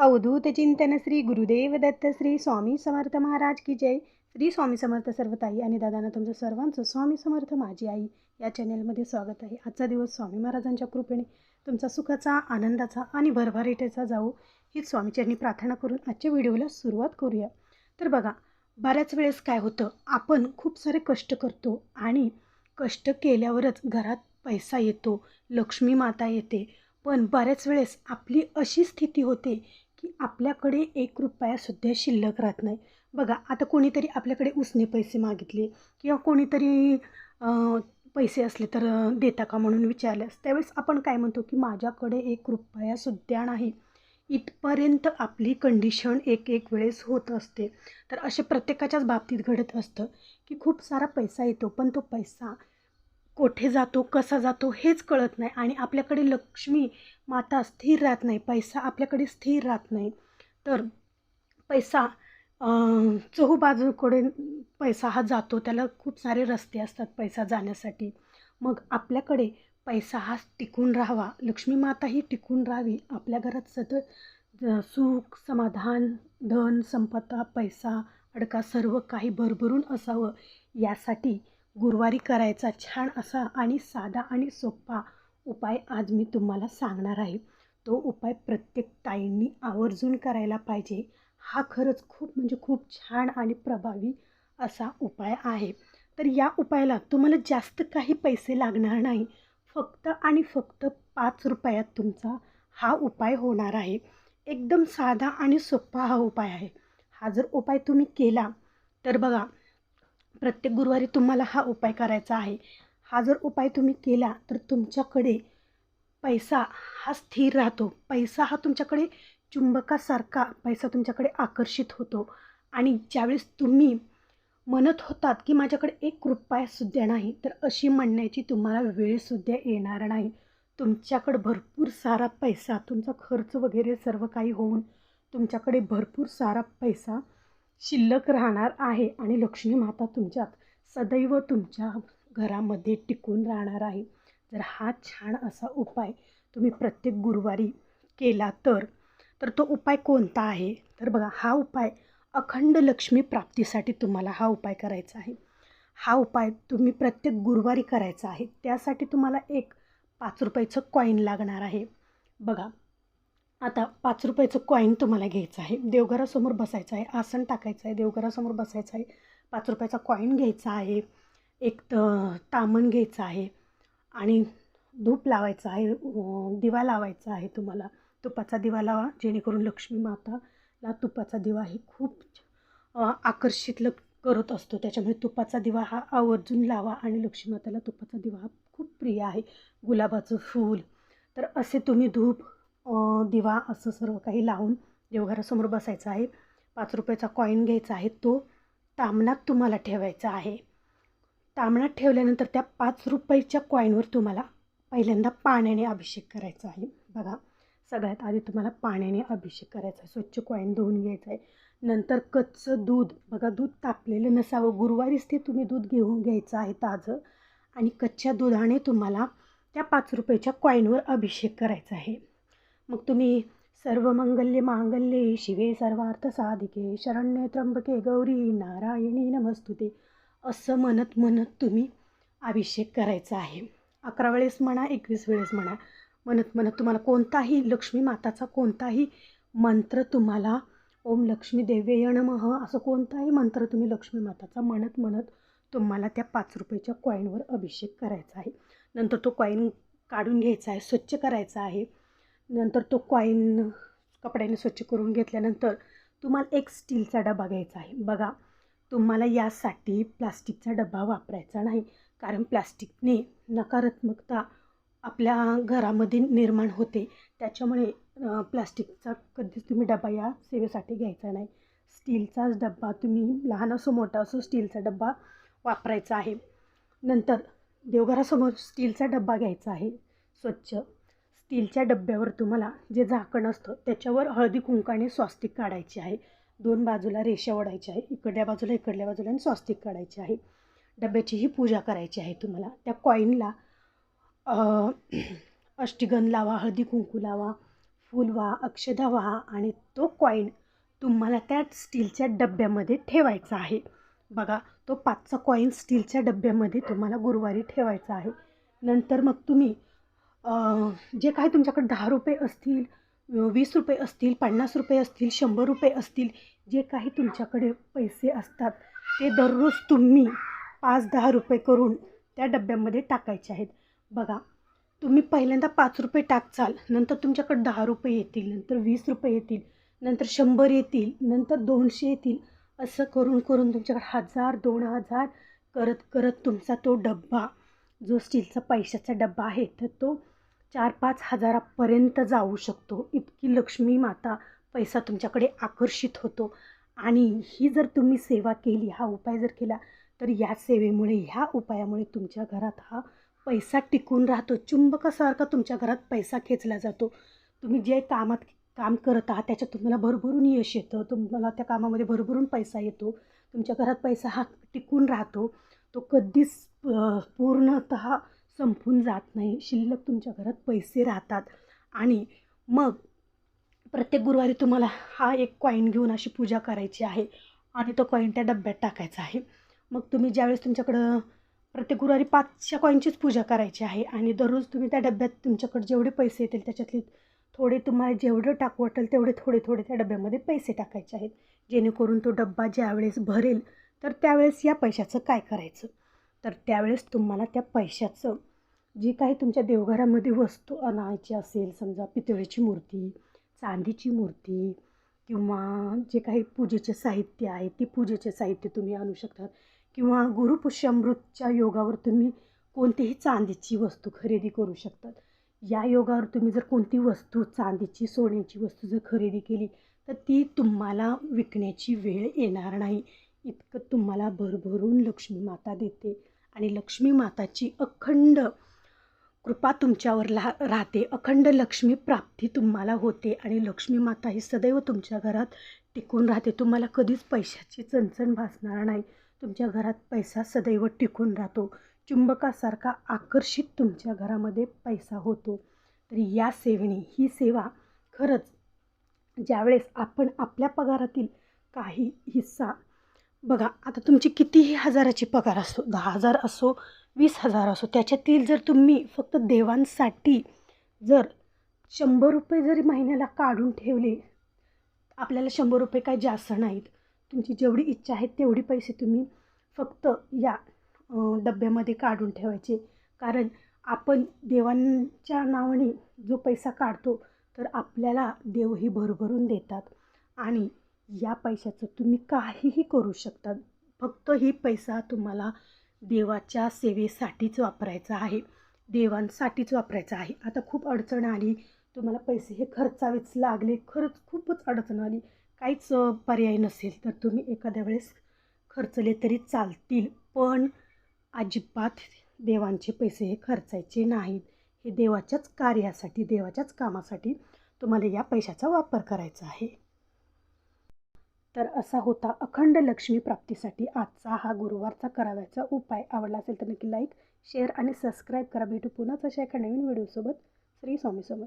अवधूत चिंतन श्री गुरुदेव दत्त श्री स्वामी समर्थ महाराज की जय. श्री स्वामी समर्थ सर्व ताई आणि दादांना तुमचं सर्वांचं स्वामी समर्थ माझी आई या चॅनेलमध्ये स्वागत आहे. आजचा दिवस स्वामी महाराजांच्या कृपेने तुमचा सुखाचा आनंदाचा आणि भरभराटीचा जाऊ हीच स्वामीचरणी प्रार्थना करून आजच्या व्हिडिओला सुरुवात करूया. तर बघा बऱ्याच वेळेस काय होतं आपण खूप सारे कष्ट करतो आणि कष्ट केल्यावरच घरात पैसा येतो लक्ष्मी माता येते. पण बऱ्याच वेळेस आपली अशी स्थिती होते की आपल्याकडे एक रुपयासुद्धा शिल्लक राहत नाही. बघा आता कोणीतरी आपल्याकडे उसने पैसे मागितले किंवा कोणीतरी पैसे असले तर देता का म्हणून विचारल्यास त्यावेळेस आपण काय म्हणतो की माझ्याकडे एक रुपयासुद्धा नाही. इथपर्यंत आपली कंडिशन एक एक वेळेस होत असते. तर असे प्रत्येकाच्याच बाबतीत घडत असतं की खूप सारा पैसा येतो पण तो पैसा कोठे जातो कसा जातो हेच कळत नाही आणि आपल्याकडे लक्ष्मी माता स्थिर राहत नाही पैसा आपल्याकडे स्थिर राहत नाही. तर पैसा चहूबाजूकडे पैसा हा जातो त्याला खूप सारे रस्ते असतात पैसा जाण्यासाठी. मग आपल्याकडे पैसा हा टिकून राहावा लक्ष्मी माता ही टिकून राहावी आपल्या घरात सतत सुख समाधान धन संपदा पैसा अडका सर्व काही भरभरून असावं यासाठी गुरुवारी करायचा छान असा आणि साधा आणि सोपा उपाय आज मी तुम्हाला सांगणार आहे. तो उपाय प्रत्येक ताईंनी आवर्जून करायला पाहिजे. हा खरंच खूप म्हणजे खूप छान आणि प्रभावी असा उपाय आहे. तर या उपायाला तुम्हाला जास्त काही पैसे लागणार नाही. फक्त आणि फक्त पाच रुपयात तुमचा हा उपाय होणार आहे. एकदम साधा आणि सोपा हा उपाय आहे. हा जर उपाय तुम्ही केला तर बघा प्रत्येक गुरुवारी तुम्हाला हा उपाय करायचा आहे. हा जर उपाय तुम्ही केला तर तुमच्याकडे पैसा हा स्थिर राहतो. पैसा हा तुमच्याकडे चुंबकासारखा पैसा तुमच्याकडे आकर्षित होतो. आणि ज्यावेळेस तुम्ही म्हणत होतात की माझ्याकडे एक रुपयासुद्धा नाही तर अशी म्हणण्याची तुम्हाला वेळसुद्धा येणार नाही. तुमच्याकडे भरपूर सारा पैसा तुमचा खर्च वगैरे सर्व काही होऊन तुमच्याकडे भरपूर सारा पैसा शिल्लक राहणार आहे आणि लक्ष्मी माता तुमच्यात सदैव तुमच्या घरामध्ये टिकून राहणार आहे. जर हा छान असा उपाय तुम्ही प्रत्येक गुरुवारी केला तर तर तो उपाय कोणता आहे? तर बघा हा उपाय अखंड लक्ष्मी प्राप्तीसाठी तुम्हाला हा उपाय करायचा आहे. हा उपाय तुम्ही प्रत्येक गुरुवारी करायचा आहे. त्यासाठी तुम्हाला एक पाच रुपयाचं कॉईन लागणार आहे. बघा आता पाच रुपयाचं कॉईन तुम्हाला घ्यायचं आहे. देवघरासमोर बसायचं आहे. आसन टाकायचं आहे. देवघरासमोर बसायचं आहे. पाच रुपयाचा कॉईन घ्यायचा आहे. एक त तामण घ्यायचं आहे. आणि धूप लावायचं आहे. दिवा लावायचा आहे तुम्हाला. तुपाचा दिवा लावा. जेणेकरून लक्ष्मी माताला तुपाचा दिवा हे खूप आकर्षित ल करत असतो. त्याच्यामुळे तुपाचा दिवा हा आवर्जून लावा आणि लक्ष्मी माताला तुपाचा दिवा हा खूप प्रिय आहे. गुलाबाचं फूल. तर असे तुम्ही धूप दिवा असं सर्व काही लावून देवघरासमोर बसायचं आहे. पाच रुपयाचा कॉईन घ्यायचा आहे. तो तामणात तुम्हाला ठेवायचा आहे. तामणात ठेवल्यानंतर त्या पाच रुपयाच्या कॉईनवर तुम्हाला पहिल्यांदा पाण्याने अभिषेक करायचा आहे. बघा सगळ्यात आधी तुम्हाला पाण्याने अभिषेक करायचा आहे. स्वच्छ कॉईन धुवून घ्यायचं आहे. नंतर कच्चं दूध. बघा दूध तापलेलं नसावं. गुरुवारीच ते तुम्ही दूध घेऊन घ्यायचं आहे ताजं. आणि कच्च्या दुधाने तुम्हाला त्या पाच रुपयाच्या कॉईनवर अभिषेक करायचा आहे. मग तुम्ही सर्व मंगल्य मांगल्ये शिवे सर्वार्थ साधिके शरण्य त्र्यंबके गौरी नारायणी नमस्तुते. असं म्हणत म्हणत तुम्ही अभिषेक करायचा आहे. अकरा वेळेस म्हणा एकवीस वेळेस म्हणा म्हणत म्हणत तुम्हाला कोणताही लक्ष्मी माताचा कोणताही मंत्र तुम्हाला ओम लक्ष्मी देवेय नमः असं कोणताही मंत्र तुम्ही लक्ष्मी माताचा म्हणत म्हणत तुम्हाला त्या पाच रुपयाच्या कॉईनवर अभिषेक करायचा आहे. नंतर तो कॉईन काढून घ्यायचा आहे स्वच्छ करायचा आहे. नंतर तो कॉईन कपड्याने स्वच्छ करून घेतल्यानंतर तुम्हाला एक स्टीलचा डबा घ्यायचा आहे. बघा तुम्हाला यासाठी प्लास्टिकचा डबा वापरायचा नाही. कारण प्लास्टिकने नकारात्मकता आपल्या घरामध्ये निर्माण होते. त्याच्यामुळे प्लास्टिकचा कधीच तुम्ही डबा या सेवेसाठी घ्यायचा नाही. स्टीलचाच डब्बा तुम्ही लहान असो मोठा असो स्टीलचा डब्बा वापरायचा आहे. नंतर देवघरासमोर स्टीलचा डब्बा घ्यायचा आहे. स्वच्छ. स्टीलच्या डब्यावर तुम्हाला जे झाकण असतं त्याच्यावर हळदी कुंकाने स्वास्तिक काढायची आहे. दोन बाजूला रेषा ओढायची आहे इकडल्या बाजूला इकडल्या बाजूला आणि स्वास्तिक काढायचे आहे. डब्याचीही पूजा करायची आहे तुम्हाला. त्या कॉईनला अष्टिगन लावा हळदी कुंकू लावा फूल व्हा अक्षदा व्हा आणि तो कॉईन तुम्हाला त्या स्टीलच्या डब्यामध्ये ठेवायचा आहे. बघा तो पाचचा कॉईन स्टीलच्या डब्यामध्ये तुम्हाला गुरुवारी ठेवायचा आहे. नंतर मग तुम्ही जे काही तुमच्याकडे दहा रुपये असतील वीस रुपये असतील पन्नास रुपये असतील शंभर रुपये असतील जे काही तुमच्याकडे पैसे असतात ते दररोज तुम्ही पाच दहा रुपये करून त्या डब्यामध्ये टाकायचे आहेत. बघा तुम्ही पहिल्यांदा पाच रुपये टाकचाल नंतर तुमच्याकडे दहा रुपये येतील नंतर वीस रुपये येतील नंतर शंभर येतील नंतर दोनशे येतील असं करून करून तुमच्याकडे हजार दोन हजार करत करत तुमचा तो डब्बा जो स्टीलचा पैशाचा डब्बा आहे तर तो चार पाच हजारापर्यंत जाऊ शकतो. इतकी लक्ष्मी माता पैसा तुमच्याकडे आकर्षित होतो. आणि ही जर तुम्ही सेवा केली हा उपाय जर केला तर या सेवेमुळे ह्या उपायामुळे तुमच्या घरात हा पैसा टिकून राहतो. चुंबकासारखा तुमच्या घरात पैसा खेचला जातो. तुम्ही जे कामात काम करत आहात त्याच्यात तुम्हाला भरभरून यश येतं. तुम्हाला त्या कामामध्ये भरभरून पैसा येतो. तुमच्या घरात पैसा हा टिकून राहतो. तो कधीच पूर्णतः पूर्णत संपून जात नाही. शिल्लक तुमच्या घरात पैसे राहतात. आणि मग प्रत्येक गुरुवारी तुम्हाला हा एक कॉईन घेऊन अशी पूजा करायची आहे. आणि तो कॉईन त्या डब्यात टाकायचा आहे. मग तुम्ही ज्यावेळेस तुमच्याकडं प्रत्येक गुरुवारी पाचशा कॉईनचीच पूजा करायची आहे आणि दररोज तुम्ही त्या डब्यात तुमच्याकडे जेवढे पैसे येतील त्याच्यातले थोडे तुम्हाला जेवढं टाकू वाटेल तेवढे थोडे थोडे त्या डब्यामध्ये पैसे टाकायचे आहेत. जेणेकरून तो डब्बा ज्यावेळेस भरेल तर त्यावेळेस या पैशाचं काय करायचं? तर त्यावेळेस तुम्हाला त्या पैशाचं जी काही तुमच्या देवघरामध्ये वस्तू आणायची असेल समजा पितळेची मूर्ती चांदीची मूर्ती किंवा जे काही पूजेचे साहित्य आहे ते पूजेचे साहित्य तुम्ही आणू शकतात किंवा गुरुपुष्यामृतच्या योगावर तुम्ही कोणतीही चांदीची वस्तू खरेदी करू शकतात. या योगावर तुम्ही जर कोणती वस्तू चांदीची सोन्याची वस्तू जर खरेदी केली तर ती तुम्हाला विकण्याची वेळ येणार नाही. इतकं तुम्हाला भरभरून लक्ष्मी माता देते. आणि लक्ष्मी माताची अखंड कृपा तुमच्यावर ला राहते. अखंड लक्ष्मी प्राप्ती तुम्हाला होते आणि लक्ष्मी माता ही सदैव तुमच्या घरात टिकून राहते. तुम्हाला कधीच पैशाची चणचण भासणार नाही. तुमच्या घरात पैसा सदैव टिकून राहतो. चुंबकासारखा आकर्षित तुमच्या घरामध्ये पैसा होतो. तर या सेवेने ही सेवा खरंच ज्यावेळेस आपण आपल्या पगारातील काही हिस्सा बघा आता तुमची कितीही हजाराची पगार असो दहा हजार असो वीस हजार असो त्याच्यातील जर तुम्ही फक्त देवांसाठी जर शंभर रुपये जरी महिन्याला काढून ठेवले आपल्याला शंभर रुपये काय जास्त नाहीत. तुमची जेवढी इच्छा आहे तेवढी पैसे तुम्ही फक्त या डब्यामध्ये काढून ठेवायचे. कारण आपण देवांच्या नावाने जो पैसा काढतो तर आपल्याला देवही भरभरून देतात. आणि या पैशाचं तुम्ही काहीही करू शकता. फक्त ही पैसा तुम्हाला देवाच्या सेवेसाठीच वापरायचा आहे. देवांसाठीच वापरायचा आहे. आता खूप अडचण आली. तुम्हाला पैसे हे खर्चावेच लागले. खरंच खूपच अडचण आली. काहीच पर्याय नसेल तर तुम्ही एखाद्या वेळेस खर्चले तरी चालतील. पण अजिबात देवांचे पैसे हे खर्चायचे नाहीत. हे देवाच्याच कार्यासाठी देवाच्याच कामासाठी तुम्हाला या पैशाचा वापर करायचा आहे. तर असा होता अखंड लक्ष्मी प्राप्तीसाठी आजचा हा गुरुवारचा करावायचा उपाय. आवडला असेल तर नक्की लाईक शेअर आणि सबस्क्राईब करा. भेटू पुन्हाच अशा एका नवीन व्हिडिओसोबत श्री स्वामीसोबत